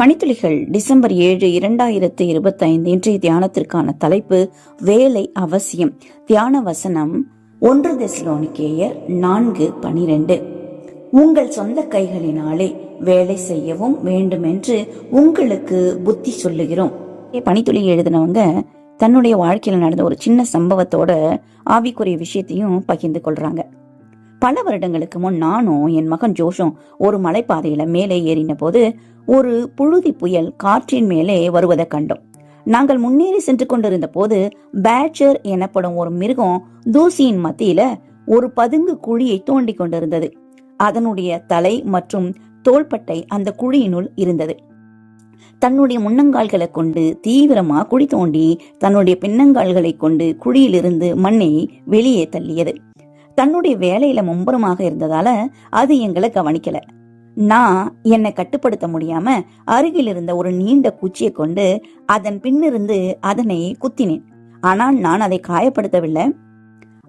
பணித்துளிகள் December ஏழு இரண்டாயிரத்து இருபத்தைந்து இன்றைய தியானத்திற்கான தலைப்பு வேலை அவசியம். தியான வசனம் ஒன்று தெசலோனிக்கேயர் நான்கு பனிரெண்டு. உங்கள் சொந்த கைகளினாலே வேலை செய்யவும் வேண்டுமென்று உங்களுக்கு புத்தி சொல்லுகிறோம். பணித்துளி எழுதினவங்க தன்னுடைய வாழ்க்கையில் நடந்த ஒரு சின்ன சம்பவத்தோட ஆவிக்குரிய விஷயத்தையும் பகிர்ந்து கொள்றாங்க. பல வருடங்களுக்கு முன் நானும் என் மகன் ஜோஷும் ஒரு மலைப்பாதையில மேலே ஏறின போது ஒரு புழுதி புயல் காற்றின் மேலே வருவதை கண்டோம். நாங்கள் முன்னேறி சென்று கொண்டிருந்த போது பேட்சர் எனப்படும் ஒரு மிருகம் தூசியின் மத்தியில ஒரு பதுங்கு குழியை தோண்டி கொண்டிருந்தது. அதனுடைய தலை மற்றும் தோள்பட்டை அந்த குழியினுள் இருந்தது. தன்னுடைய முன்னங்கால்களை கொண்டு தீவிரமா குழி தோண்டி தன்னுடைய பின்னங்கால்களை கொண்டு குழியிலிருந்து மண்ணை வெளியே தள்ளியது. தன்னுடைய வேலையில மும்புறமாக இருந்ததால அது எங்களை கவனிக்கல. நான் என்னை கட்டுப்படுத்த முடியாம அருகில் இருந்த ஒரு நீண்ட குச்சியை கொண்டு அதன் பின்னிருந்து அதனை குத்தினேன். ஆனால் நான் அதை காயப்படுத்தவில்லை.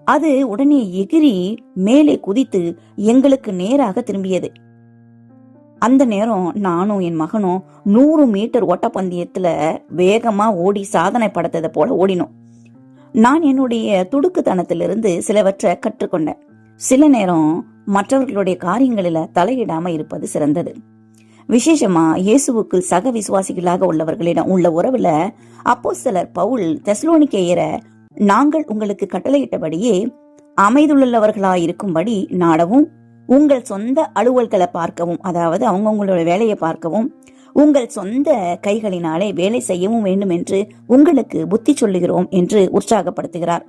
அது உடனே எகிரி மேலே குதித்து எங்களுக்கு நேராக திரும்பியது. அந்த நேரம் நானும் என் மகனும் நூறு மீட்டர் ஓட்டப்பந்தயத்துல வேகமா ஓடி சாதனை படுத்ததை போல ஓடினோம். நான் என்னுடைய துடுக்குத்தனத்திலிருந்து சிலவற்றை கற்றுக்கொண்டேன். சில நேரம் மற்றவர்களுடைய காரியங்களில தலையிடாம இருப்பது சிறந்தது. விசேஷமா இயேசுவுக்கு சக விசுவாசிகளாக உள்ளவர்களிடம் உள்ள உறவுல அப்போ சிலர் பவுல் தெஸ்லோனிக்கேயர நாங்கள் உங்களுக்கு கட்டளையிட்டபடியே அமைதுள்ளவர்களாயிருக்கும்படி நாடவும் உங்கள் சொந்த அலுவல்களை பார்க்கவும் அதாவது அவங்கவுங்களோட வேலையை பார்க்கவும் உங்கள் சொந்த கைகளினாலே வேலை செய்யவும் வேண்டும் என்று உங்களுக்கு புத்தி சொல்லுகிறோம் என்று உற்சாகப்படுத்துகிறார்.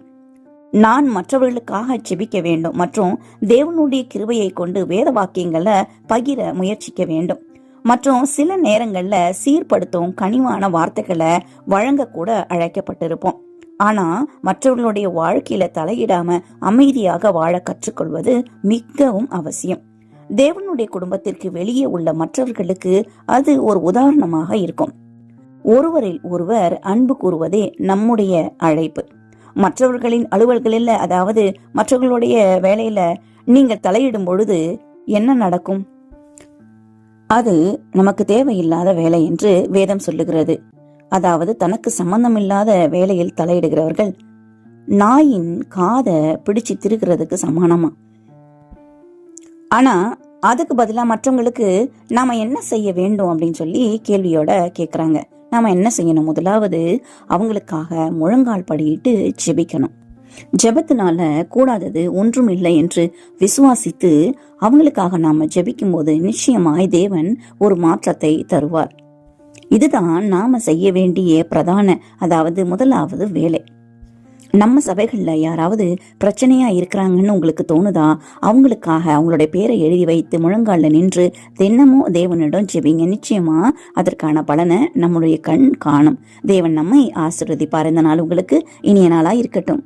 நான் மற்றவர்களுக்காக செபிக்க வேண்டும் மற்றும் தேவனுடைய கிருபையை கொண்டு வேத வாக்கியங்களை பகிர முயற்சிக்க வேண்டும். மற்றும் சில நேரங்கள்ல சீர்படுத்தும் கனிவான வார்த்தைகளை வழங்கக்கூட அழைக்கப்பட்டிருப்போம். ஆனா மற்றவர்களுடைய வாழ்க்கையில தலையிடாம அமைதியாக வாழ கற்றுக்கொள்வது மிகவும் அவசியம். தேவனுடைய குடும்பத்திற்கு வெளியே உள்ள மற்றவர்களுக்கு அது ஒரு உதாரணமாக இருக்கும். ஒருவரில் ஒருவர் அன்பு கூறுவதே நம்முடைய அழைப்பு. மற்றவர்களின் அலுவல்களில் அதாவது மற்றவர்களுடைய வேலையில நீங்கள் தலையிடும் பொழுது என்ன நடக்கும்? அது நமக்கு தேவையில்லாத வேலை என்று வேதம் சொல்லுகிறது. அதாவது தனக்கு சம்பந்தமில்லாத வேலையில் தலையிடுகிறவர்கள் நாயின் காதை பிடிச்சு திருகிறதுக்கு சமானமா? ஆனா அதுக்கு பதிலா மற்றவங்களுக்கு நாம என்ன செய்ய வேண்டும் அப்படின்னு சொல்லி கேள்வியோட கேக்குறாங்க. நாம என்ன செய்யணும்? முதலாவது அவங்களுக்காக முழங்கால் படியிட்டு ஜெபிக்கணும். ஜெபத்தினால கூடாதது ஒன்றும் இல்லை என்று விசுவாசித்து அவங்களுக்காக நாம ஜெபிக்கும் போது நிச்சயமாய் தேவன் ஒரு மாற்றத்தை தருவார். இதுதான் நாம செய்ய வேண்டிய பிரதான அதாவது முதலாவது வேலை. நம்ம சபைகளில் யாராவது பிரச்சனையாக இருக்கிறாங்கன்னு உங்களுக்கு தோணுதா? அவங்களுக்காக அவங்களுடைய பேரை எழுதி வைத்து முழங்காலில் நின்று தினமும் தேவனிடம் ஜெபிங்க. நிச்சயமாக அதற்கான பலனை நம்முடைய கண் காணும். தேவன் நம்மை ஆசிர்வதிப்பார். இந்த நாள் உங்களுக்கு இனிய நாளாக இருக்கட்டும்.